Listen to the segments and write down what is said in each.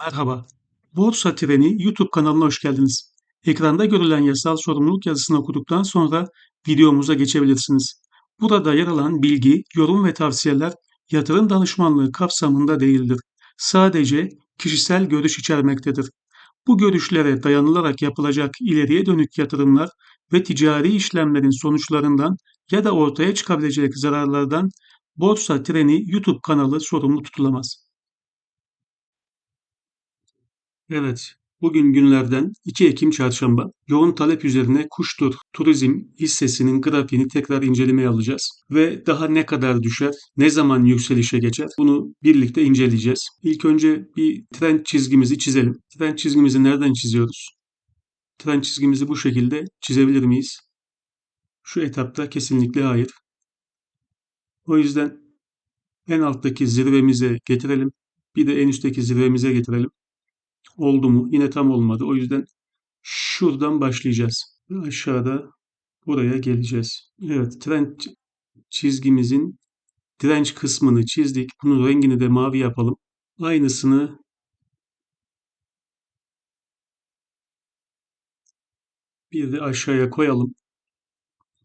Merhaba. Borsa Treni YouTube kanalına hoş geldiniz. Ekranda görülen yasal sorumluluk yazısını okuduktan sonra videomuza geçebilirsiniz. Burada yer alan bilgi, yorum ve tavsiyeler yatırım danışmanlığı kapsamında değildir. Sadece kişisel görüş içermektedir. Bu görüşlere dayanılarak yapılacak ileriye dönük yatırımlar ve ticari işlemlerin sonuçlarından ya da ortaya çıkabilecek zararlardan Borsa Treni YouTube kanalı sorumlu tutulamaz. Evet, bugün günlerden 2 Ekim Çarşamba. Yoğun talep üzerine Kuştur Turizm hissesinin grafiğini tekrar incelemeye alacağız. Ve daha ne kadar düşer, ne zaman yükselişe geçer bunu birlikte inceleyeceğiz. İlk önce bir trend çizgimizi çizelim. Trend çizgimizi nereden çiziyoruz? Trend çizgimizi bu şekilde çizebilir miyiz? Şu etapta kesinlikle hayır. O yüzden en alttaki zirvemize getirelim. Bir de en üstteki zirvemize getirelim. Oldu mu? Yine tam olmadı. O yüzden şuradan başlayacağız. Aşağıda buraya geleceğiz. Evet, trend çizgimizin direnç kısmını çizdik. Bunun rengini de mavi yapalım. Aynısını bir de aşağıya koyalım.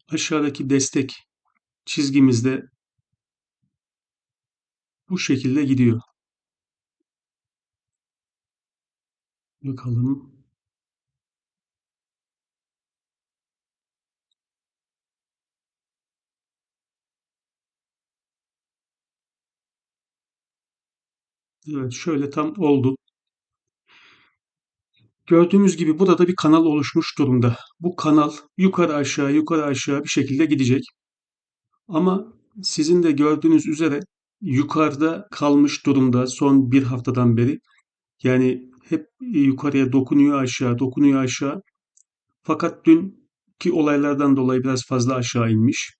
Aşağıdaki destek çizgimizde bu şekilde gidiyor. Bakalım. Evet şöyle tam oldu. Gördüğümüz gibi burada bir kanal oluşmuş durumda. Bu kanal yukarı aşağı yukarı aşağı bir şekilde gidecek. Ama sizin de gördüğünüz üzere yukarıda kalmış durumda son bir haftadan beri. Yani hep yukarıya dokunuyor aşağı, dokunuyor aşağı. Fakat dünkü olaylardan dolayı biraz fazla aşağı inmiş.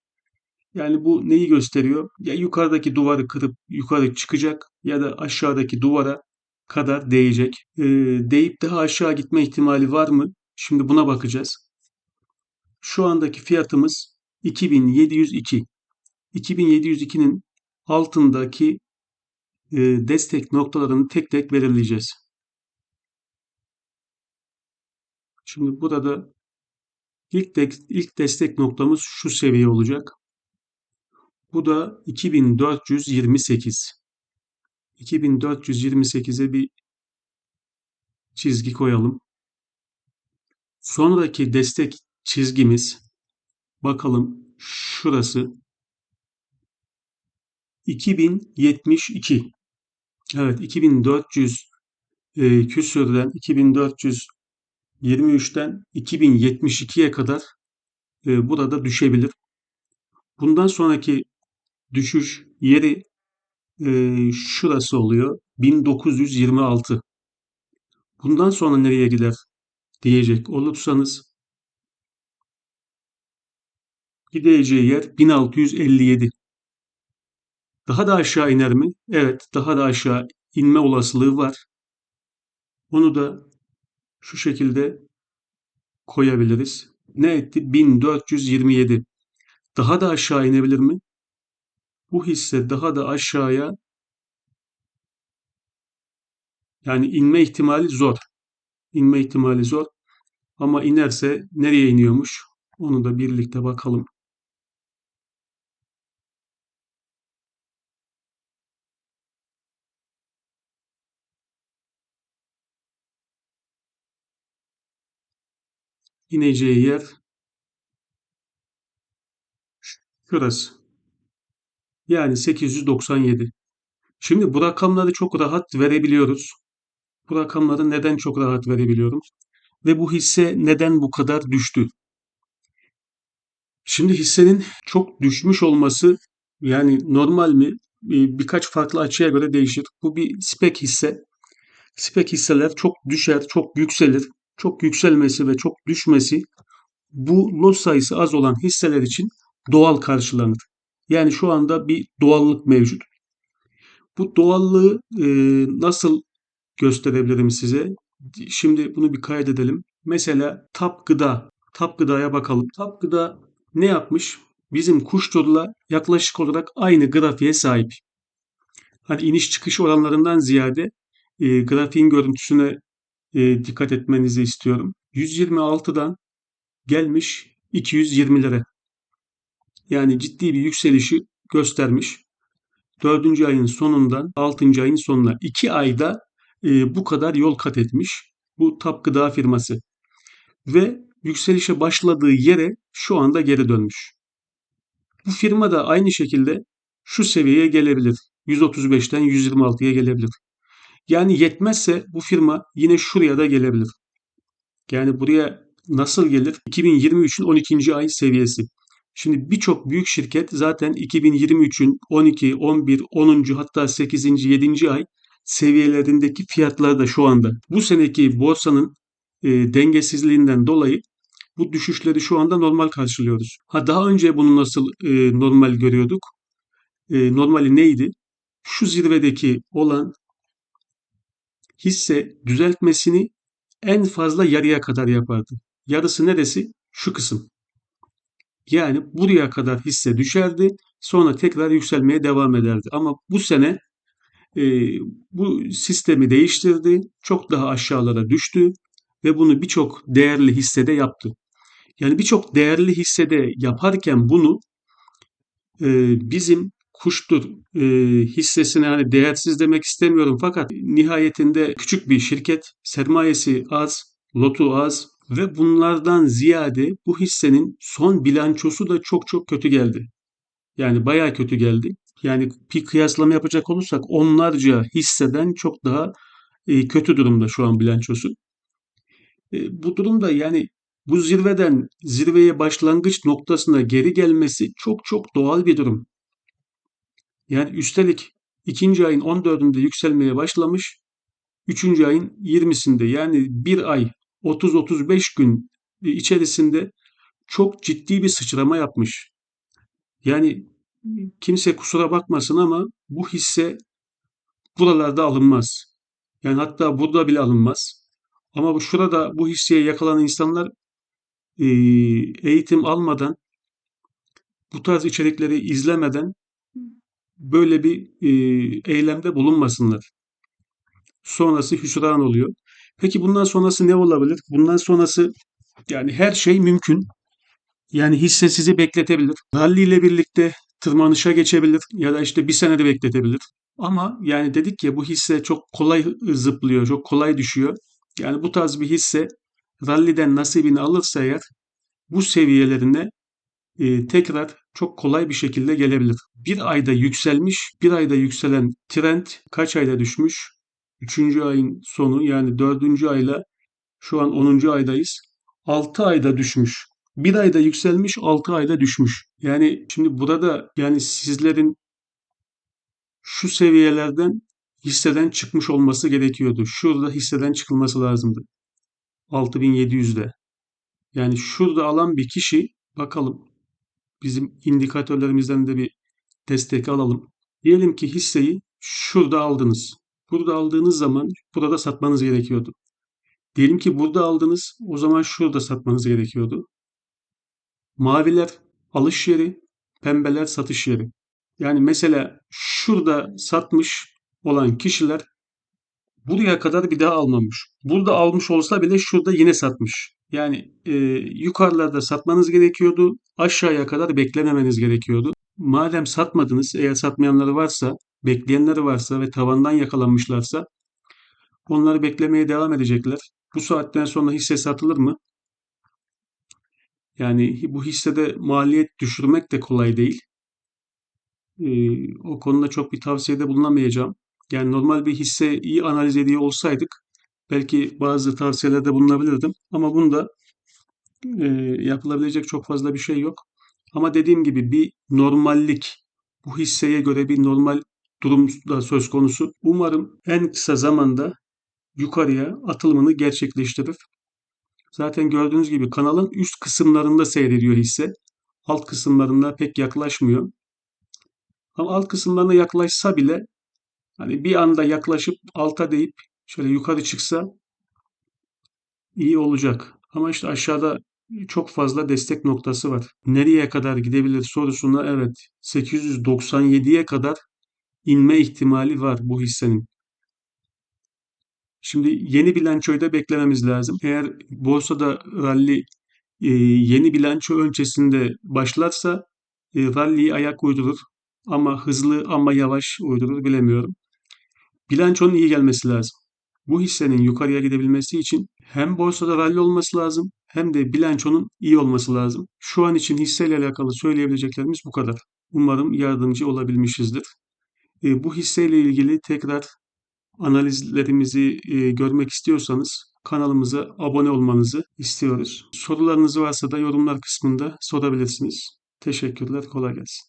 Yani bu neyi gösteriyor? Ya yukarıdaki duvarı kırıp yukarı çıkacak ya da aşağıdaki duvara kadar değecek. Ee, değip daha aşağı gitme ihtimali var mı? Şimdi buna bakacağız. Şu andaki fiyatımız 2702. 2702'nin altındaki e, destek noktalarını tek tek belirleyeceğiz. Şimdi burada ilk, de, ilk destek noktamız şu seviye olacak. Bu da 2428. 2428'e bir çizgi koyalım. Sonraki destek çizgimiz bakalım şurası 2072. Evet 2400 e, küsürden 2423'ten 2072'ye kadar e, burada düşebilir. Bundan sonraki düşüş yeri e, şurası oluyor. 1926. Bundan sonra nereye gider diyecek olursanız gideceği yer 1657. Daha da aşağı iner mi? Evet, daha da aşağı inme olasılığı var. Onu da şu şekilde koyabiliriz. Ne etti? 1427. Daha da aşağı inebilir mi? Bu hisse daha da aşağıya yani inme ihtimali zor. İnme ihtimali zor. Ama inerse nereye iniyormuş? Onu da birlikte bakalım. İneceği yer şurası. Yani 897. Şimdi bu rakamları çok rahat verebiliyoruz. Bu rakamları neden çok rahat verebiliyorum? Ve bu hisse neden bu kadar düştü? Şimdi hissenin çok düşmüş olması yani normal mi? Birkaç farklı açıya göre değişir. Bu bir spek hisse. Spek hisseler çok düşer, çok yükselir. Çok yükselmesi ve çok düşmesi bu lot sayısı az olan hisseler için doğal karşılanır. Yani şu anda bir doğallık mevcut. Bu doğallığı e, nasıl gösterebilirim size? Şimdi bunu bir kaydedelim. Mesela tap gıda. Tap gıdaya bakalım. Tap gıda ne yapmış? Bizim kuşturla yaklaşık olarak aynı grafiğe sahip. Hani iniş çıkış oranlarından ziyade e, grafiğin görüntüsüne e, dikkat etmenizi istiyorum. 126'dan gelmiş 220'lere. Yani ciddi bir yükselişi göstermiş. 4. ayın sonundan 6. ayın sonuna 2 ayda e, bu kadar yol kat etmiş. Bu TAP Gıda firması. Ve yükselişe başladığı yere şu anda geri dönmüş. Bu firma da aynı şekilde şu seviyeye gelebilir. 135'ten 126'ya gelebilir. Yani yetmezse bu firma yine şuraya da gelebilir. Yani buraya nasıl gelir? 2023'ün 12. ay seviyesi. Şimdi birçok büyük şirket zaten 2023'ün 12, 11, 10. hatta 8. 7. ay seviyelerindeki fiyatlar da şu anda. Bu seneki borsanın e, dengesizliğinden dolayı bu düşüşleri şu anda normal karşılıyoruz. Ha daha önce bunu nasıl e, normal görüyorduk? E, normali neydi? Şu zirvedeki olan hisse düzeltmesini en fazla yarıya kadar yapardı. Yarısı neresi? Şu kısım. Yani buraya kadar hisse düşerdi. Sonra tekrar yükselmeye devam ederdi. Ama bu sene e, bu sistemi değiştirdi. Çok daha aşağılara düştü. Ve bunu birçok değerli hissede yaptı. Yani birçok değerli hissede yaparken bunu e, bizim kuştur e, hissesine hani değersiz demek istemiyorum fakat nihayetinde küçük bir şirket sermayesi az, lotu az ve bunlardan ziyade bu hissenin son bilançosu da çok çok kötü geldi. Yani bayağı kötü geldi. Yani bir kıyaslama yapacak olursak onlarca hisseden çok daha e, kötü durumda şu an bilançosu. E, bu durumda yani bu zirveden zirveye başlangıç noktasına geri gelmesi çok çok doğal bir durum. Yani üstelik ikinci ayın 14'ünde yükselmeye başlamış. Üçüncü ayın 20'sinde yani bir ay 30-35 gün içerisinde çok ciddi bir sıçrama yapmış. Yani kimse kusura bakmasın ama bu hisse buralarda alınmaz. Yani hatta burada bile alınmaz. Ama bu şurada bu hisseye yakalanan insanlar eğitim almadan bu tarz içerikleri izlemeden böyle bir e, eylemde bulunmasınlar. Sonrası hüsran oluyor. Peki bundan sonrası ne olabilir? Bundan sonrası yani her şey mümkün. Yani hisse sizi bekletebilir. Rally ile birlikte tırmanışa geçebilir ya da işte bir senede bekletebilir. Ama yani dedik ya bu hisse çok kolay zıplıyor, çok kolay düşüyor. Yani bu tarz bir hisse ralliden nasibini alırsa eğer bu seviyelerine e, tekrar çok kolay bir şekilde gelebilir. Bir ayda yükselmiş, bir ayda yükselen trend kaç ayda düşmüş? Üçüncü ayın sonu yani dördüncü ayla şu an onuncu aydayız. Altı ayda düşmüş. Bir ayda yükselmiş, altı ayda düşmüş. Yani şimdi burada yani sizlerin şu seviyelerden hisseden çıkmış olması gerekiyordu. Şurada hisseden çıkılması lazımdı. 6700'de. Yani şurada alan bir kişi bakalım bizim indikatörlerimizden de bir destek alalım. Diyelim ki hisseyi şurada aldınız. Burada aldığınız zaman burada satmanız gerekiyordu. Diyelim ki burada aldınız, o zaman şurada satmanız gerekiyordu. Maviler alış yeri, pembeler satış yeri. Yani mesela şurada satmış olan kişiler buraya kadar bir daha almamış. Burada almış olsa bile şurada yine satmış. Yani e, yukarılarda satmanız gerekiyordu. Aşağıya kadar beklememeniz gerekiyordu. Madem satmadınız, eğer satmayanları varsa, bekleyenleri varsa ve tavandan yakalanmışlarsa onları beklemeye devam edecekler. Bu saatten sonra hisse satılır mı? Yani bu hissede maliyet düşürmek de kolay değil. Ee, o konuda çok bir tavsiyede bulunamayacağım. Yani normal bir hisse iyi analiz ediyor olsaydık belki bazı tavsiyelerde bulunabilirdim. Ama bunda e, yapılabilecek çok fazla bir şey yok. Ama dediğim gibi bir normallik, bu hisseye göre bir normal durum da söz konusu. Umarım en kısa zamanda yukarıya atılımını gerçekleştirir. Zaten gördüğünüz gibi kanalın üst kısımlarında seyrediyor hisse. Alt kısımlarında pek yaklaşmıyor. Ama alt kısımlarına yaklaşsa bile hani bir anda yaklaşıp alta deyip şöyle yukarı çıksa iyi olacak. Ama işte aşağıda çok fazla destek noktası var. Nereye kadar gidebilir sorusuna evet 897'ye kadar inme ihtimali var bu hissenin. Şimdi yeni bilançoyu beklememiz lazım. Eğer borsada rally e, yeni bilanço öncesinde başlarsa e, rally'yi ayak uydurur. Ama hızlı ama yavaş uydurur bilemiyorum. Bilançonun iyi gelmesi lazım. Bu hissenin yukarıya gidebilmesi için hem borsada rally olması lazım hem de bilançonun iyi olması lazım. Şu an için hisseyle alakalı söyleyebileceklerimiz bu kadar. Umarım yardımcı olabilmişizdir. E, bu hisseyle ilgili tekrar analizlerimizi e, görmek istiyorsanız kanalımıza abone olmanızı istiyoruz. Sorularınız varsa da yorumlar kısmında sorabilirsiniz. Teşekkürler, kolay gelsin.